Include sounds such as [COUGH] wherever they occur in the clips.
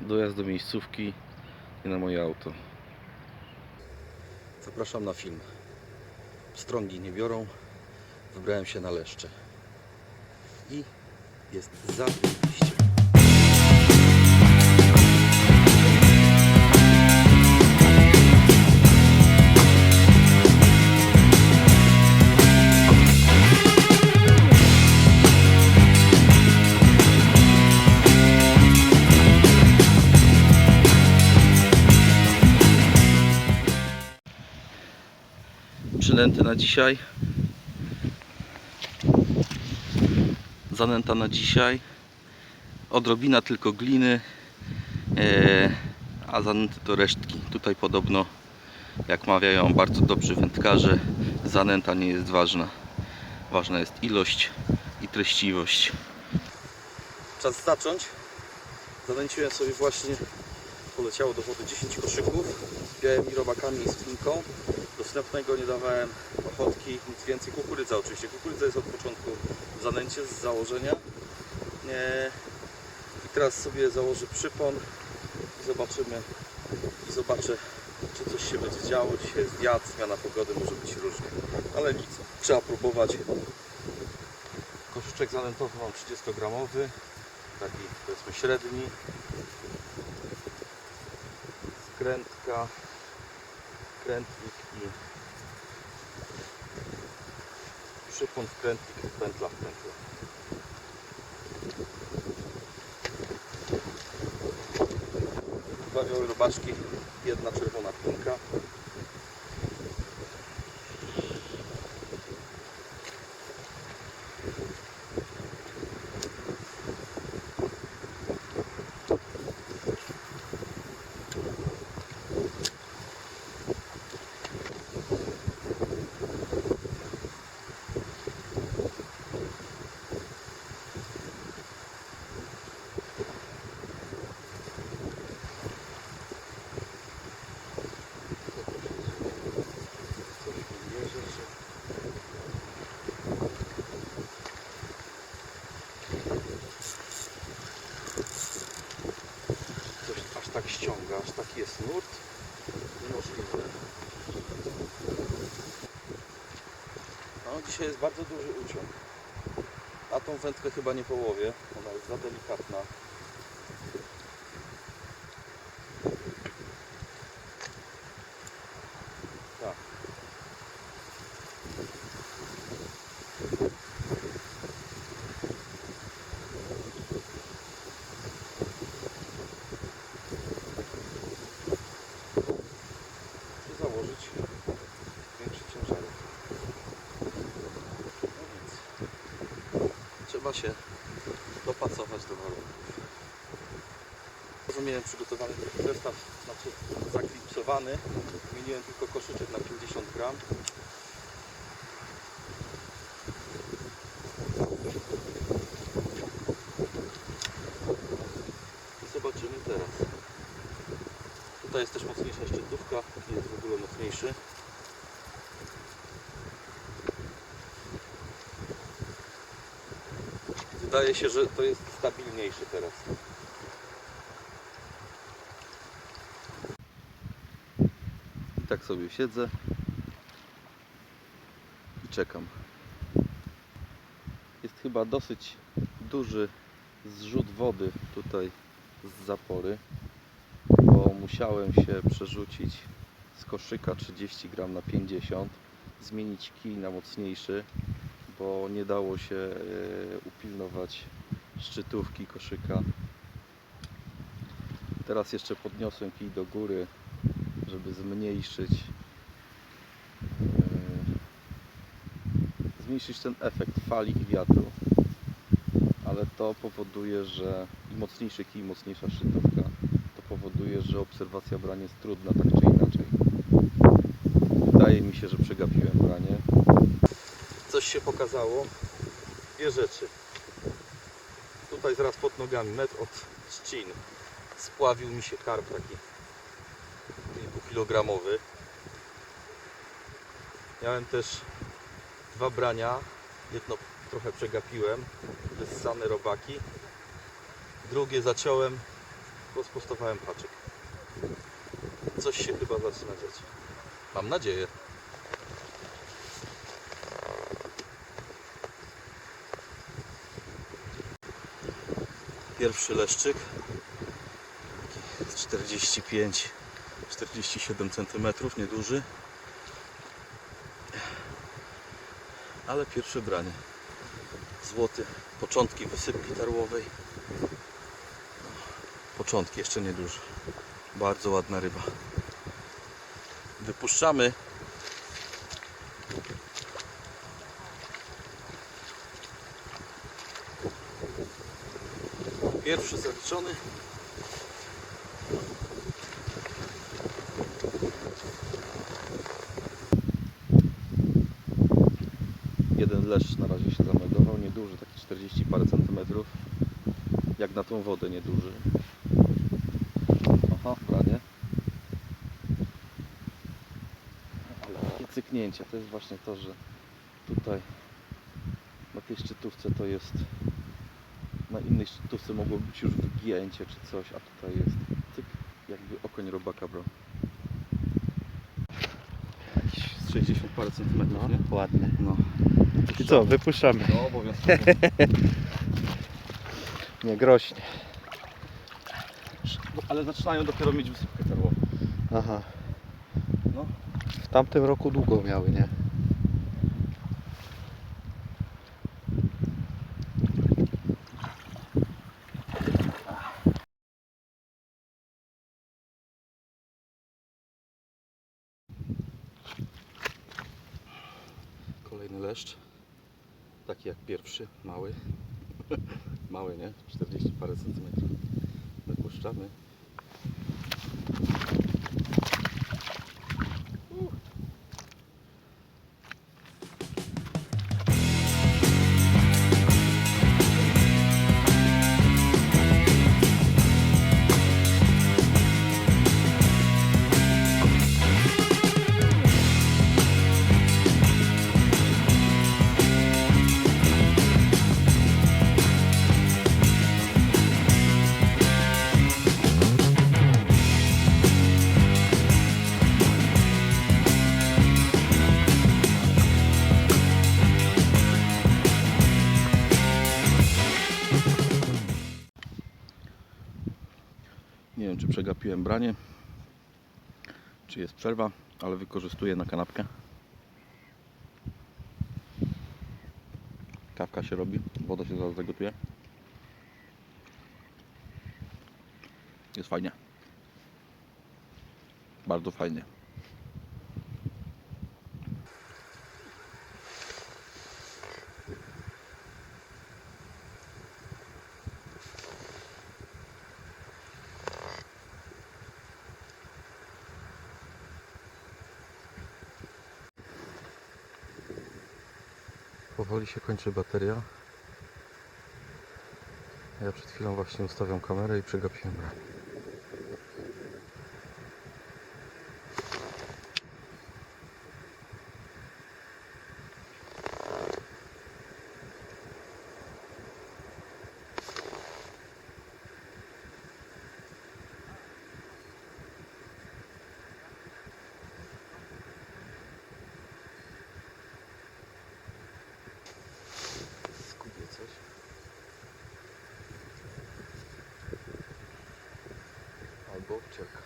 dojazd do miejscówki i na moje auto. Zapraszam na film. Strągi nie biorą. Wybrałem się na leszcze. I jest zajebiście. Przynęty na dzisiaj. Zanęta na dzisiaj. Odrobina tylko gliny. e, a zanęty to resztki. Tutaj podobno, jak mawiają bardzo dobrzy wędkarze, zanęta nie jest ważna. Ważna jest ilość i treściwość. Czas zacząć. Zanęciłem sobie właśnie, poleciało do wody 10 koszyków białymi robakami i z klinką. Do wstępnego nie dawałem ochotki, nic więcej. Kukurydza oczywiście. Kukurydza jest od początku w zanęcie z założenia. E, I teraz sobie założę przypon i zobaczymy i zobaczę czy coś się będzie działo. Dzisiaj jest wiatr, zmiana pogody może być różnie. Ale nic, trzeba próbować. Koszyczek zanętowy mam 30 gramowy, taki powiedzmy średni. Skrętka, krętlik i przypon wkrętlik i pętla w pętla. Dwa białe robaczki, jedna czerwona płynka. Coś mi wierzy, że... Coś aż taki jest nurt. Niemożliwe. No, dzisiaj jest bardzo duży uciąg. A tą wędkę chyba nie połowię. Ona jest za delikatna. Tak. Muszę założyć większy ciężarek. No nic. Trzeba się dopasować do warunków. Rozumiem przygotowany zestaw, znaczy zaklipsowany. Zmieniłem tylko koszyczek na 50 gram. I zobaczymy teraz. Tutaj jest też mocniejsza szczytówka, jest w ogóle mocniejszy. Wydaje się, że to jest stabilniejszy teraz. Tak sobie siedzę i czekam. Jest chyba dosyć duży zrzut wody tutaj z zapory, bo musiałem się przerzucić z koszyka 30 gram na 50, zmienić kij na mocniejszy, bo nie dało się e, upilnować szczytówki koszyka. Teraz jeszcze podniosłem kij do góry, żeby zmniejszyć e, zmniejszyć ten efekt fali i wiatru. Ale to powoduje, że im mocniejszy kij, mocniejsza szczytówka, to powoduje, że obserwacja brań jest trudna tak czy inaczej. Wydaje mi się, że przegapiłem branie. Coś się pokazało. Dwie rzeczy. Tutaj zaraz pod nogami, metr od trzcin. Spławił mi się karp taki kilkukilogramowy. Miałem też dwa brania. Jedno trochę przegapiłem, wyssane robaki. Drugie zaciąłem Rozpustowałem haczyk. Coś się chyba zaczyna dziać. Mam nadzieję. Pierwszy leszczyk. Taki z 45 47 cm, nieduży. Ale pierwsze branie. Złoty. Początki wysypki tarłowej. Początki jeszcze nieduże. Bardzo ładna ryba. Wypuszczamy. Pierwszy zaliczony. Jeden leszcz na razie się zameldował, nieduży, taki 40 parę centymetrów. Jak na tą wodę nieduży. Aha, prawie. Ale takie cyknięcie, to jest właśnie to, że tutaj na tej szczytówce to jest na innej szczytówce mogło być już wygięcie czy coś, a tutaj jest cyk, jakby okoń robaka z 60 parę centymetrów, nie? ładny. No. I co, wypuszczamy. No obowiązkowo. [LAUGHS] Nie groźnie. Ale zaczynają dopiero mieć wysypkę tarłową. Aha. No. W tamtym roku długo miały, nie? Kolejny leszcz. Taki jak pierwszy, mały. Mały, nie? 40 parę centymetrów. Wypuszczamy. Przegapiłem branie, czy jest przerwa, ale wykorzystuję na kanapkę. Kawka się robi, woda się zaraz zagotuje. Jest fajnie. Bardzo fajnie. Powoli się kończy bateria. Ja przed chwilą właśnie ustawiam kamerę i przegapiłem. 这个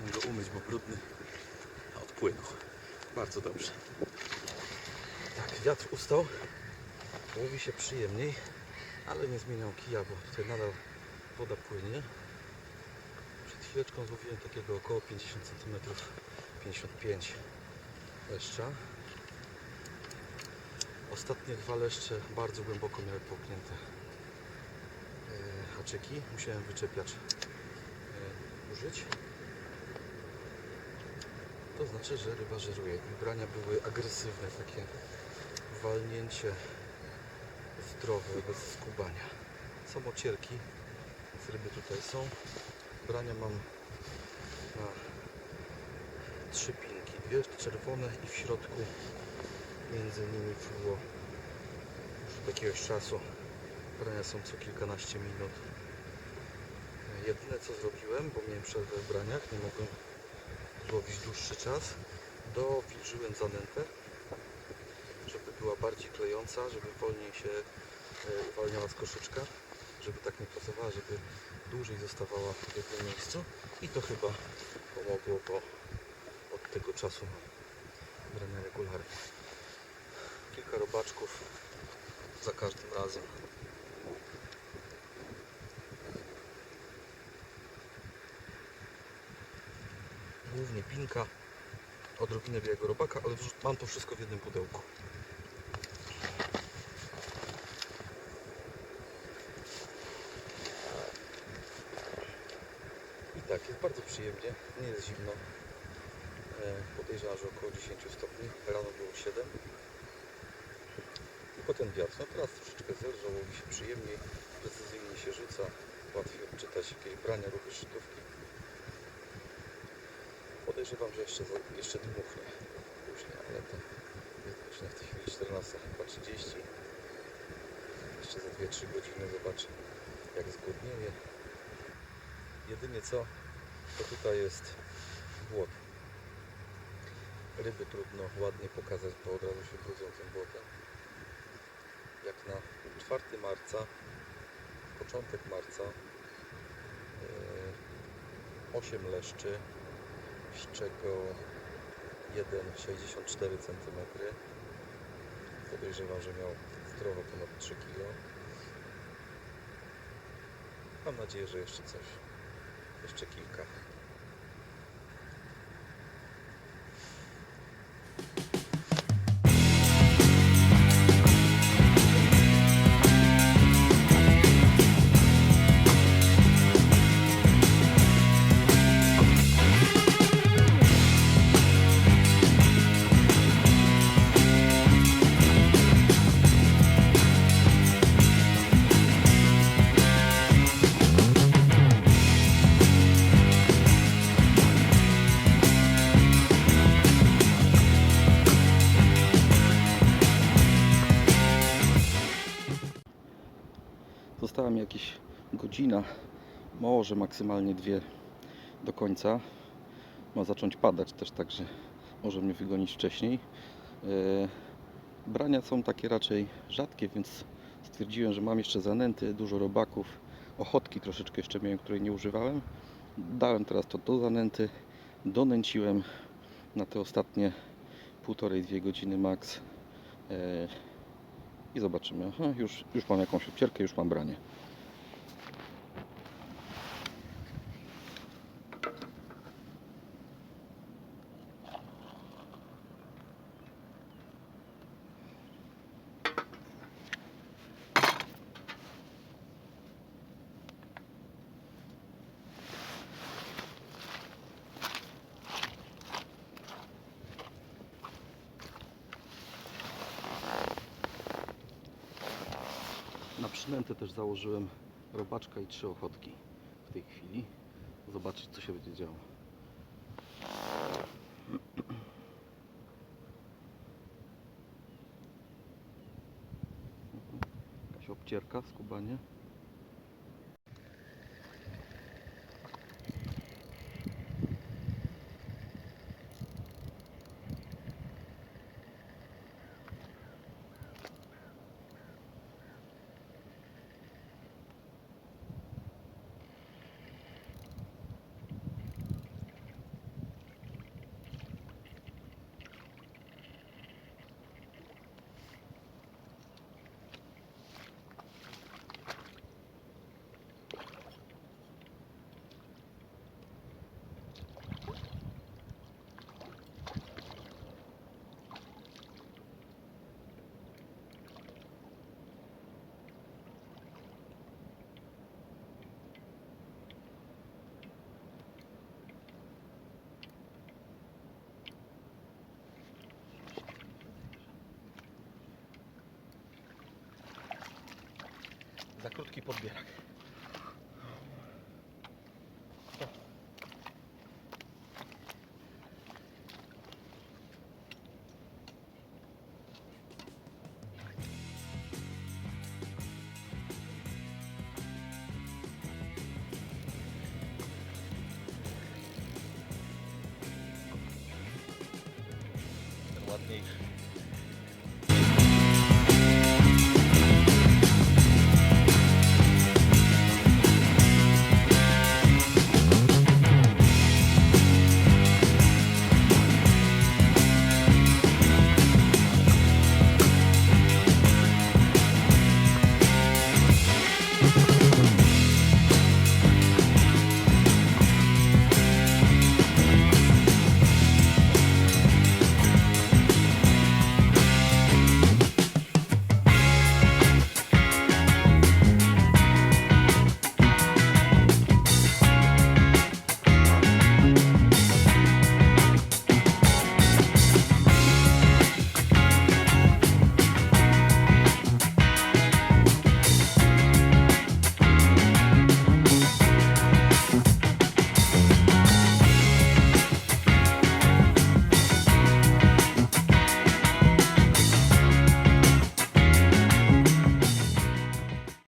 Chciałem go umyć, bo brudny odpłynął. Bardzo dobrze. Tak, wiatr ustał. Łowi się przyjemniej, ale nie zmieniam kija, bo tutaj nadal woda płynie. Przed chwileczką złowiłem takiego około 50 cm, 55 leszcza. Ostatnie dwa leszcze bardzo głęboko miały połknięte e, haczyki. Musiałem wyczepiacz e, użyć. To znaczy, że ryba żeruje. I brania były agresywne, takie walnięcie zdrowe, bez skubania. Są ocierki, więc ryby tutaj są. Brania mam na trzy pinki. Dwie czerwone i w środku między nimi fluo. Już od jakiegoś czasu. Brania są co kilkanaście minut. Jedyne co zrobiłem, bo miałem przerwę w braniach, nie mogłem złowić dłuższy czas, dowilżyłem zanętę, żeby była bardziej klejąca, żeby wolniej się e, uwalniała z koszyczka, żeby tak nie pracowała, żeby dłużej zostawała w jednym miejscu i to chyba pomogło, bo od tego czasu mam regularnie. Kilka robaczków za każdym razem. Głównie pinka, odrobinę białego robaka, ale mam to wszystko w jednym pudełku. I tak, jest bardzo przyjemnie, nie jest zimno. E, Podejrzewam, że około 10 stopni, rano było 7. I potem wiatr, no teraz troszeczkę zelżał, łowi się przyjemniej, precyzyjnie się rzuca, łatwiej odczytać jakieś brania, ruchy szczytówki. Podejrzewam, że jeszcze, jeszcze dmuchnie później, ale to godzina w tej chwili 14, chyba 30. Jeszcze za 2-3 godziny zobaczę jak zgłodnieje. Jedynie co, to tutaj jest błot. Ryby trudno ładnie pokazać, bo od razu się brudzą tym błotem. Jak na 4 marca, początek marca, yy, 8 leszczy, z czego jeden 64 cm. Podejrzewam, że miał zdrowo ponad 3 kg. Mam nadzieję, że jeszcze coś. Jeszcze kilka. Została mi jakieś godzina, może maksymalnie dwie do końca. Ma zacząć padać też, także może mnie wygonić wcześniej. E, Brania są takie raczej rzadkie, więc stwierdziłem, że mam jeszcze zanęty, dużo robaków, ochotki troszeczkę jeszcze miałem, której nie używałem. Dałem teraz to do zanęty, donęciłem na te ostatnie półtorej, dwie godziny max. I zobaczymy. Aha, już, już mam jakąś obcierkę, już mam branie. Na przynętę też założyłem robaczka i trzy ochotki w tej chwili. Zobaczyć co się będzie działo. Jakaś obcierka, skubanie. Za krótki podbierak. Ten ładniejszy.